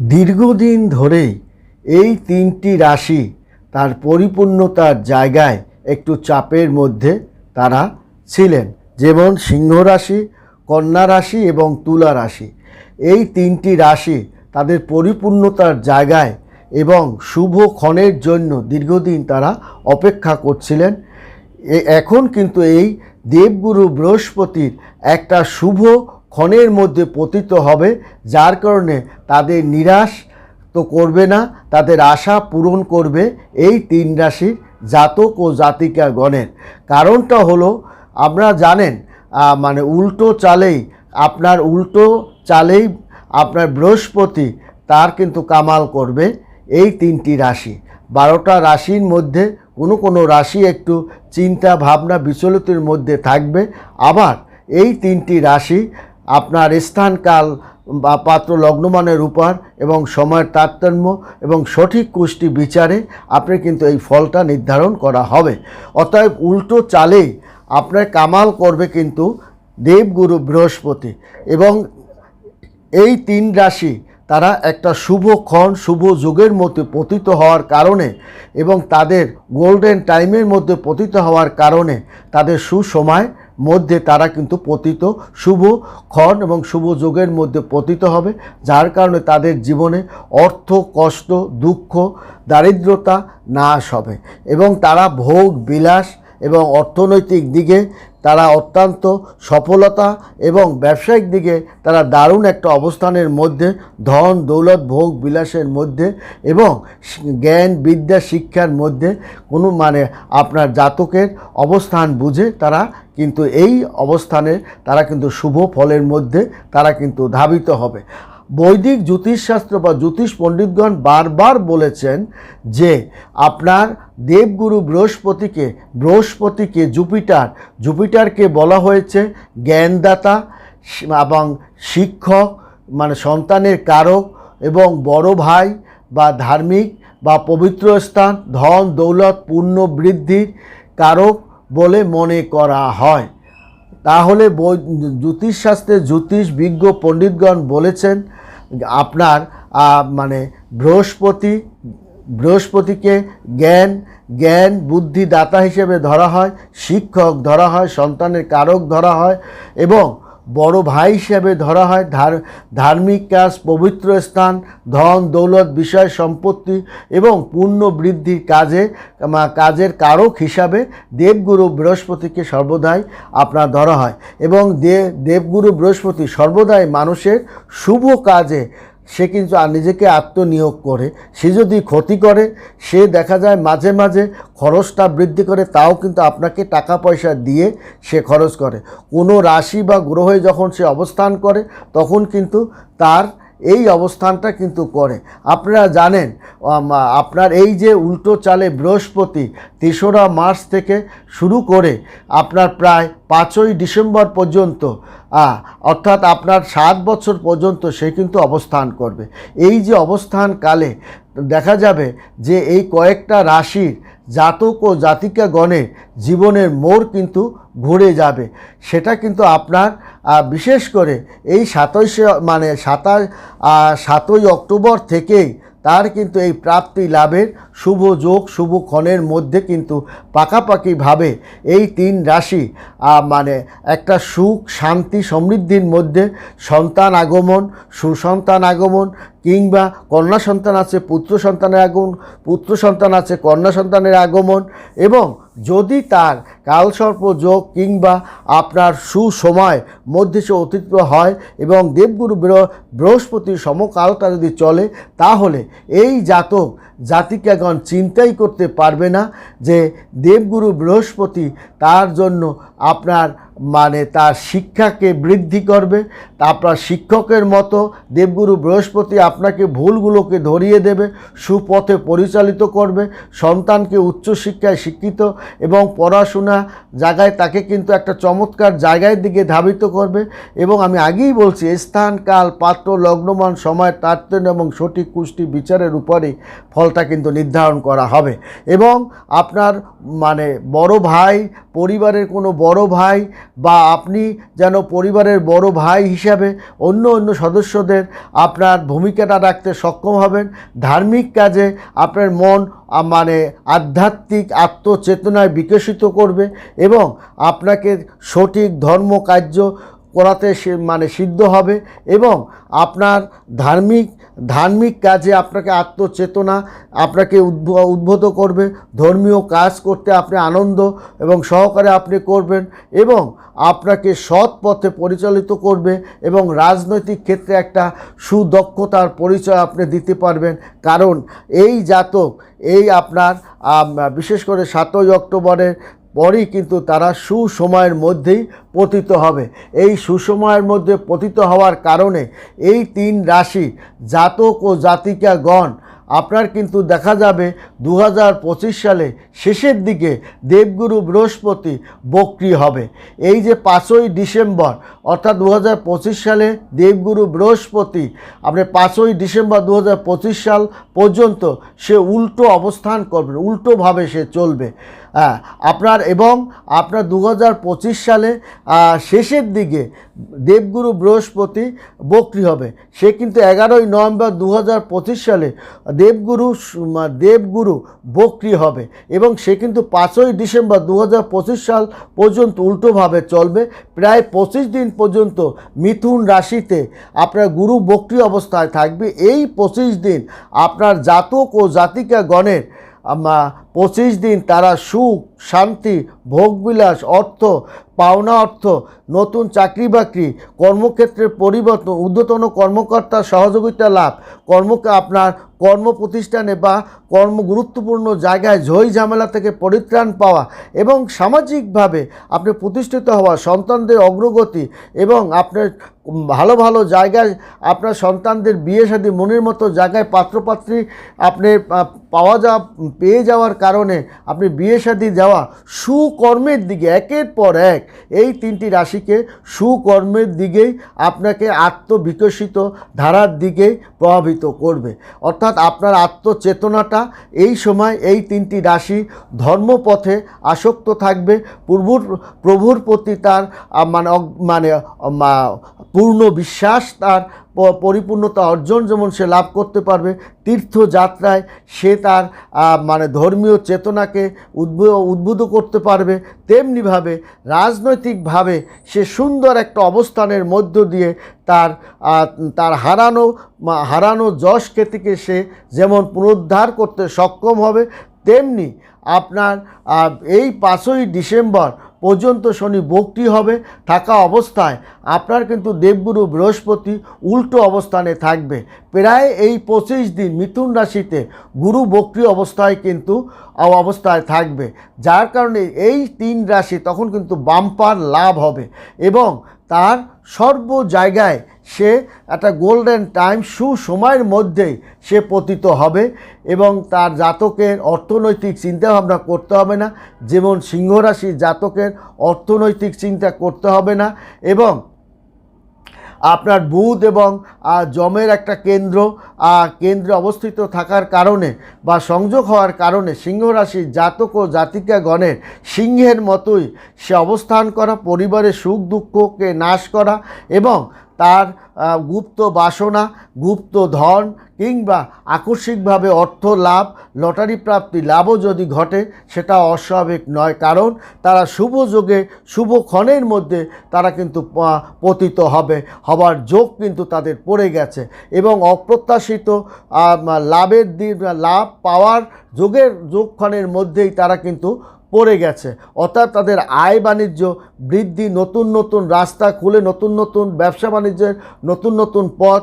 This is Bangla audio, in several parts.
দীর্ঘদিন ধরেই এই তিনটি রাশি তার পরিপূর্ণতার জায়গায় একটু চাপের মধ্যে তারা ছিলেন। যেমন সিংহ রাশি, কন্যা রাশি এবং তুলা রাশি। এই তিনটি রাশি তাদের পরিপূর্ণতার জায়গায় এবং শুভ ক্ষণের জন্য দীর্ঘদিন তারা অপেক্ষা করছিলেন। এখন কিন্তু এই দেবগুরু বৃহস্পতির একটা শুভ ক্ষণের মধ্যে পতিত হবে, যার কারণে তাদের নিরাশ তো করবে না, তাদের আশা পূরণ করবে এই তিন রাশির জাতক ও জাতিকা গণের কারণটা হলো আমরা জানেন মানে উল্টো চালেই, আপনার উল্টো চালেই আপনার বৃহস্পতি তার কিন্তু কামাল করবে এই তিনটি রাশি। বারোটা রাশির মধ্যে কোনো কোনো রাশি একটু চিন্তা ভাবনা বিচলিতের মধ্যে থাকবে। আবার এই তিনটি রাশি আপনার স্থানকাল বা পাত্র লগ্নমানের উপর এবং সময়ের তারতম্য এবং সঠিক কুষ্টি বিচারে আপনি কিন্তু এই ফলটা নির্ধারণ করা হবে। অতএব উল্টো চালেই আপনার কামাল করবে কিন্তু দেবগুরু বৃহস্পতি এবং এই তিন রাশি তারা একটা শুভ ক্ষণ, শুভ যুগের মধ্যে পতিত হওয়ার কারণে এবং তাদের গোল্ডেন টাইমের মধ্যে পতিত হওয়ার কারণে তাদের সুসময় মধ্যে তারা কিন্তু পতিত। শুভ ক্ষণ এবং শুভ যোগের মধ্যে পতিত হবে, যার কারণে তাদের জীবনে অর্থ, কষ্ট, দুঃখ, দারিদ্রতা নাশ হবে এবং তারা ভোগ, বিলাস এবং অর্থনৈতিক দিকে তারা অত্যন্ত সফলতা এবং ব্যবসায়িক দিকে তারা দারুণ একটা অবস্থানের মধ্যে, ধন, দৌলত, ভোগ বিলাসের মধ্যে এবং জ্ঞান, বিদ্যা, শিক্ষার মধ্যে কোনো মানে আপনার জাতকের অবস্থান বুঝে তারা কিন্তু এই অবস্থানে তারা কিন্তু শুভ ফলের মধ্যে তারা কিন্তু ধাবিত হবে। বৈদিক জ্যোতিষশাস্ত্র বা জ্যোতিষ পণ্ডিতগণ বারবার বলেছেন যে আপনার দেবগুরু বৃহস্পতিকে বৃহস্পতিকে জুপিটার, জুপিটারকে বলা হয়েছে জ্ঞানদাতা এবং শিক্ষক মানে সন্তানের কারক এবং বড় ভাই বা ধার্মিক বা পবিত্র স্থান, ধন, দৌলত পূর্ণ বৃদ্ধির কারক বলে মনে করা হয়। তাহলে জ্যোতিষশাস্ত্রের জ্যোতিষ বিজ্ঞ পণ্ডিতগণ বলেছেন, আপনার মানে বৃহস্পতি, বৃহস্পতিকে জ্ঞান জ্ঞান বুদ্ধি দাতা হিসেবে ধরা হয়, শিক্ষক ধরা হয়, সন্তানের কারক ধরা হয় এবং বড় ভাই হিসেবে ধরা হয়। ধার, ধার্মিক কাজ, পবিত্র স্থান, ধন, দৌলত, বিষয়, সম্পত্তি এবং পূর্ণ বৃদ্ধির কাজে কাজের কারক হিসাবে দেবগুরু বৃহস্পতিকে সর্বদাই আপনার ধরা হয়। এবং দেবগুরু বৃহস্পতি সর্বদাই মানুষের শুভ কাজে সে কিন্তু আর নিজেকে আত্মনিয়োগ করে। সে যদি ক্ষতি করে, সে দেখা যায় মাঝে মাঝে খরচটা বৃদ্ধি করে, তাও কিন্তু আপনাকে টাকা পয়সা দিয়ে সে খরচ করে। কোনো রাশি বা গ্রহে যখন সে অবস্থান করে, তখন কিন্তু তার এই অবস্থানটা কিন্তু করে। আপনারা জানেন আপনার এই যে উল্টো চালে বৃহস্পতি তেসরা মার্চ থেকে শুরু করে আপনার প্রায় পাঁচই ডিসেম্বর পর্যন্ত অর্থাৎ আপনার সাত বছর পর্যন্ত সে কিন্তু অবস্থান করবে। এই যে অবস্থানকালে দেখা যাবে যে এই কয়েকটা রাশির জাতক ও জাতিকাগণের জীবনের মোড় কিন্তু ঘুরে যাবে। সেটা কিন্তু আপনার বিশেষ করে এই সাতাইশে মানে সাতাশ সাতই অক্টোবর থেকেই তার কিন্তু এই প্রাপ্তি লাভের শুভ যোগ, শুভ ক্ষণের মধ্যে কিন্তু পাকাপাকিভাবে এই তিন রাশি মানে একটা সুখ, শান্তি, সমৃদ্ধির মধ্যে সন্তান আগমন, সুসন্তান আগমন কিংবা কন্যা সন্তান আছে, পুত্র সন্তানের আগমন, পুত্র সন্তান আছে, কন্যা সন্তানের আগমন, এবং যদি তার কালসর্প যোগ কিংবা আপনার সুসময় মধ্যে সে অতীত হয় এবং দেবগুরু বৃহ- বৃহস্পতির সমকালটা যদি চলে, তাহলে এই জাতক জাতিকাগণ চিন্তাই করতে পারবে না যে দেবগুরু বৃহস্পতি তার জন্য আপনার মানে তার শিক্ষাকে বৃদ্ধি করবে আপনার শিক্ষকের মতো দেবগুরু বৃহস্পতি আপনাকে ভুলগুলোকে ধরিয়ে দেবে, সুপথে পরিচালিত করবে, সন্তানকে উচ্চশিক্ষায় শিক্ষিত এবং পড়াশোনা জায়গায় তাকে কিন্তু একটা চমৎকার জায়গায় দিকে ধাবিত করবে এবং আমি আগেই বলছি স্থান, কাল, পাত্র, লগ্নমান, সময়, তারতম্য এবং সঠিক কুষ্টি বিচারের উপরেই ফলটা কিন্তু নির্ধারণ করা হবে। এবং আপনার মানে বড় ভাই, পরিবারের কোনো বড় ভাই বা আপনি যেন পরিবারের বড় ভাই হিসাবে অন্য অন্য সদস্যদের আপনার ভূমিকাটা রাখতে সক্ষম হবেন। ধার্মিক কাজে আপনার মন মানে আধ্যাত্মিক আত্মচেতনায় বিকশিত করবে এবং আপনাকে সঠিক ধর্ম, কার্য করাতে মানে সিদ্ধ হবে এবং আপনার ধার্মিক ধার্মিক কাজে আপনাকে আত্মচেতনা, আপনাকে উদ্ভ, উদ্ভূত করবে, ধর্মীয় কাজ করতে আপনি আনন্দ এবং সহকারে আপনি করবেন এবং আপনাকে সৎ পথে পরিচালিত করবে এবং রাজনৈতিক ক্ষেত্রে একটা সুদক্ষতার পরিচয় আপনি দিতে পারবেন। কারণ এই জাতক, এই আপনার বিশেষ করে সাতই অক্টোবরের পরই কিন্তু তারা সুসময়ের মধ্যেই পতিত হবে। এই সুসময়ের মধ্যে পতিত হওয়ার কারণে এই তিন রাশি, জাতক ও জাতিকাগণ, আপনার কিন্তু দেখা যাবে দু হাজার পঁচিশ সালে শেষের দিকে দেবগুরু বৃহস্পতি বক্রি হবে। এই যে পাঁচই ডিসেম্বর, অর্থাৎ দু হাজার পঁচিশ সালে দেবগুরু বৃহস্পতি, আপনি পাঁচই ডিসেম্বর দু হাজার পঁচিশ সাল পর্যন্ত সে উল্টো অবস্থান করবে উল্টোভাবে সে চলবে। হ্যাঁ আপনার এবং আপনার দু হাজার পঁচিশ সালে শেষের দিকে দেবগুরু বৃহস্পতি বক্রি হবে। সে কিন্তু এগারোই নভেম্বর দু হাজার পঁচিশ সালে দেবগুরু দেবগুরু বক্রি হবে এবং সে কিন্তু পাঁচই ডিসেম্বর দু হাজার পঁচিশ সাল পর্যন্ত উল্টোভাবে চলবে। প্রায় পঁচিশ দিন পর্যন্ত মিথুন রাশিতে আপনার গুরু বক্রি অবস্থায় থাকবে। এই পঁচিশ দিন আপনার জাতক ও জাতিকা গণের পঁচিশ দিন তারা সুখ, শান্তি, ভোগবিলাস, অর্থ, পাওনা অর্থ, নতুন চাকরি বাকরি কর্মক্ষেত্রের পরিবর্তন, ঊর্ধ্বতন কর্মকর্তার সহযোগিতা লাভ, কর্মকে আপনার কর্ম প্রতিষ্ঠানে বা কর্ম গুরুত্বপূর্ণ জায়গায় ঝই ঝামেলা থেকে পরিত্রাণ পাওয়া এবং সামাজিকভাবে আপনি প্রতিষ্ঠিত হওয়া সন্তানদের অগ্রগতি এবং আপনার ভালো ভালো জায়গায় আপনার সন্তানদের বিয়ে শাদী মনের মতো জায়গায় পাত্রপাত্রী আপনি পাওয়া যা পেয়ে যাওয়ার কারণে আপনি বিয়ে শাদী যাওয়া সুকর্মের দিকে একের পর এক এই তিনটি রাশিকে সুকর্মের দিকেই আপনাকে আত্মবিকশিত ধারার দিকেই প্রভাবিত করবে। অর্থাৎ আপনার আত্মচেতনাটা এই সময় এই তিনটি রাশি ধর্মপথে আসক্ত থাকবে, প্রভুর প্রভুর প্রতি তার মানে মানে পূর্ণ বিশ্বাস তার পরিপূর্ণতা অর্জন যেমন সে লাভ করতে পারবে, তীর্থযাত্রায় সে তার মানে ধর্মীয় চেতনাকে উদ্বুদ্ধ করতে পারবে, তেমনিভাবে রাজনৈতিকভাবে সে সুন্দর একটা অবস্থানের মধ্য দিয়ে তার তার হারানো হারানো যশ খ্যাতিকে সে যেমন পুনরুদ্ধার করতে সক্ষম হবে, তেমনি আপনার এই পাঁচই ডিসেম্বর পর্যন্ত শনি বক্রি হবে থাকা অবস্থায় আপনার কিন্তু দেবগুরু বৃহস্পতি উল্টো অবস্থানে থাকবে। প্রায় এই পঁচিশ দিন মিথুন রাশিতে গুরু বক্রি অবস্থায় কিন্তু অবস্থায় থাকবে। যার কারণে এই তিন রাশি তখন কিন্তু বাম্পার লাভ হবে এবং তার সর্ব জায়গায় সে একটা গোল্ডেন টাইম সুসময়ের মধ্যেই সে পতিত হবে এবং তার জাতকের অর্থনৈতিক চিন্তাভাবনা করতে হবে না। যেমন সিংহরাশির জাতকের অর্থনৈতিক চিন্তা করতে হবে না এবং আপনার বুধ এবং জমের একটা কেন্দ্র কেন্দ্রে অবস্থিত থাকার কারণে বা সংযোগ হওয়ার কারণে সিংহ রাশি জাতক ও জাতিকাগণের সিংহের মতোই সে অবস্থান করা পরিবারের সুখ দুঃখকে নাশ করা এবং তার গুপ্ত বাসনা, গুপ্ত ধন কিংবা আকস্মিকভাবে অর্থ লাভ, লটারি প্রাপ্তি লাভও যদি ঘটে, সেটা অস্বাভাবিক নয়। কারণ তারা শুভ যোগে, শুভ ক্ষণের মধ্যে তারা কিন্তু পতিত হবে। হবার যোগ কিন্তু তাদের পড়ে গেছে এবং অপ্রত্যাশিত লাভের দিন, লাভ পাওয়ার যোগের যোগক্ষণের মধ্যেই তারা কিন্তু পড়ে গেছে। অর্থাৎ তাদের আয় বাণিজ্য বৃদ্ধি, নতুন নতুন রাস্তা খুলে, নতুন নতুন ব্যবসা বাণিজ্যের নতুন নতুন পথ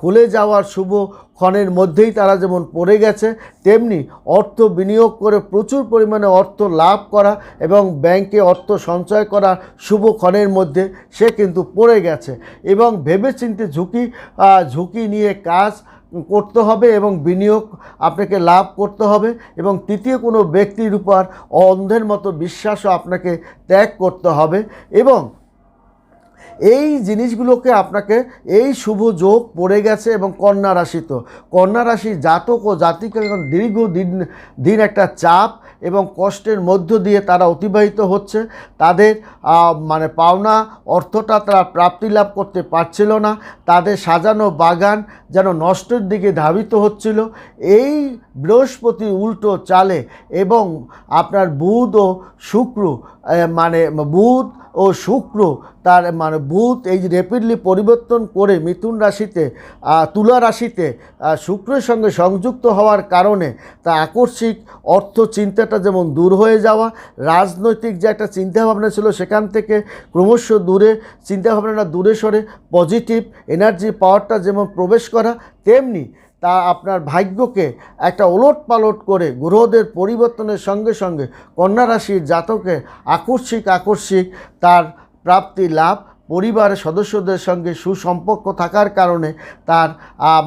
খুলে যাওয়ার শুভ ক্ষণের মধ্যেই তারা যেমন পড়ে গেছে, তেমনি অর্থ বিনিয়োগ করে প্রচুর পরিমাণে অর্থ লাভ করা এবং ব্যাংকে অর্থ সঞ্চয় করা শুভ ক্ষণের মধ্যে সে কিন্তু পড়ে গেছে। এবং ভেবেচিন্তে ঝুঁকি ঝুঁকি নিয়ে কাজ করতে হবে এবং বিনিয়োগ আপনাকে লাভ করতে হবে এবং তৃতীয় কোনো ব্যক্তির উপর অন্ধের মতো বিশ্বাসও আপনাকে ত্যাগ করতে হবে এবং এই জিনিসগুলোকে আপনাকে এই শুভ যোগ পড়ে গেছে এবং কন্যা রাশি তো। কন্যা রাশি জাতক ও জাতিকে এখন দীর্ঘ দিন দিন একটা চাপ এবং কষ্টের মধ্য দিয়ে তারা অতিবাহিত হচ্ছে। তাদের মানে পাওনা অর্থটা তারা প্রাপ্তি লাভ করতে পারছিল না। তাদের সাজানো বাগান যেন নষ্টের দিকে ধাবিত হচ্ছিল। এই বৃহস্পতি উল্টো চালে এবং আপনার বুধ ও শুক্র মানে বুধ ও শুক্র তার মানে বুধ এই রেপিডলি পরিবর্তন করে মিথুন রাশিতে তুলা রাশিতে শুক্রের সঙ্গে সংযুক্ত হওয়ার কারণে তা আকস্মিক অর্থ চিন্তাটা যেমন দূর হয়ে যাওয়া, রাজনৈতিক যে একটা চিন্তাভাবনা ছিল সেখান থেকে ক্রমশ দূরে চিন্তাভাবনাটা দূরে সরে পজিটিভ এনার্জি পাওয়ারটা যেমন প্রবেশ করা, তেমনি তা আপনার ভাগ্যকে একটা ওলট পালট করে গ্রহদের পরিবর্তনের সঙ্গে সঙ্গে কন্যা রাশির জাতকে আকস্মিক আকস্মিক তার প্রাপ্তি লাভ পরিবারের সদস্যদের সঙ্গে সুসম্পর্ক থাকার কারণে তার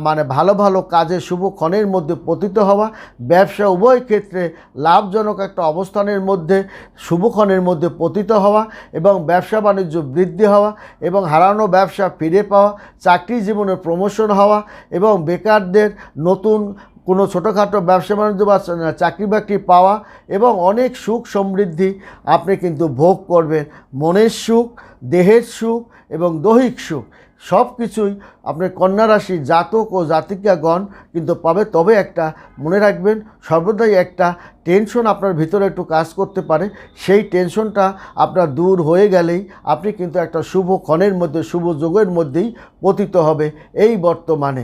মানে ভালো ভালো কাজে শুভক্ষণের মধ্যে পতিত হওয়া, ব্যবসা উভয় ক্ষেত্রে লাভজনক একটা অবস্থানের মধ্যে শুভক্ষণের মধ্যে পতিত হওয়া এবং ব্যবসা বাণিজ্য বৃদ্ধি হওয়া এবং হারানো ব্যবসা ফিরে পাওয়া, চাকরি জীবনে প্রমোশন হওয়া এবং বেকারদের নতুন কোনো ছোটোখাটো ব্যবসা বাণিজ্য বা চাকরি বাকরি পাওয়া এবং অনেক সুখ সমৃদ্ধি আপনি কিন্তু ভোগ করবেন। মনের সুখ, দেহের সুখ এবং দৈহিক সুখ সব কিছুই আপনার কন্যারাশি জাতক ও জাতিকাগণ কিন্তু পাবে। তবে একটা মনে রাখবেন, সর্বদাই একটা টেনশন আপনার ভিতরে একটু কাজ করতে পারে। সেই টেনশনটা আপনার দূর হয়ে গেলেই আপনি কিন্তু একটা শুভ ক্ষণের মধ্যে, শুভ যোগের মধ্যেই পতিত হবে এই বর্তমানে।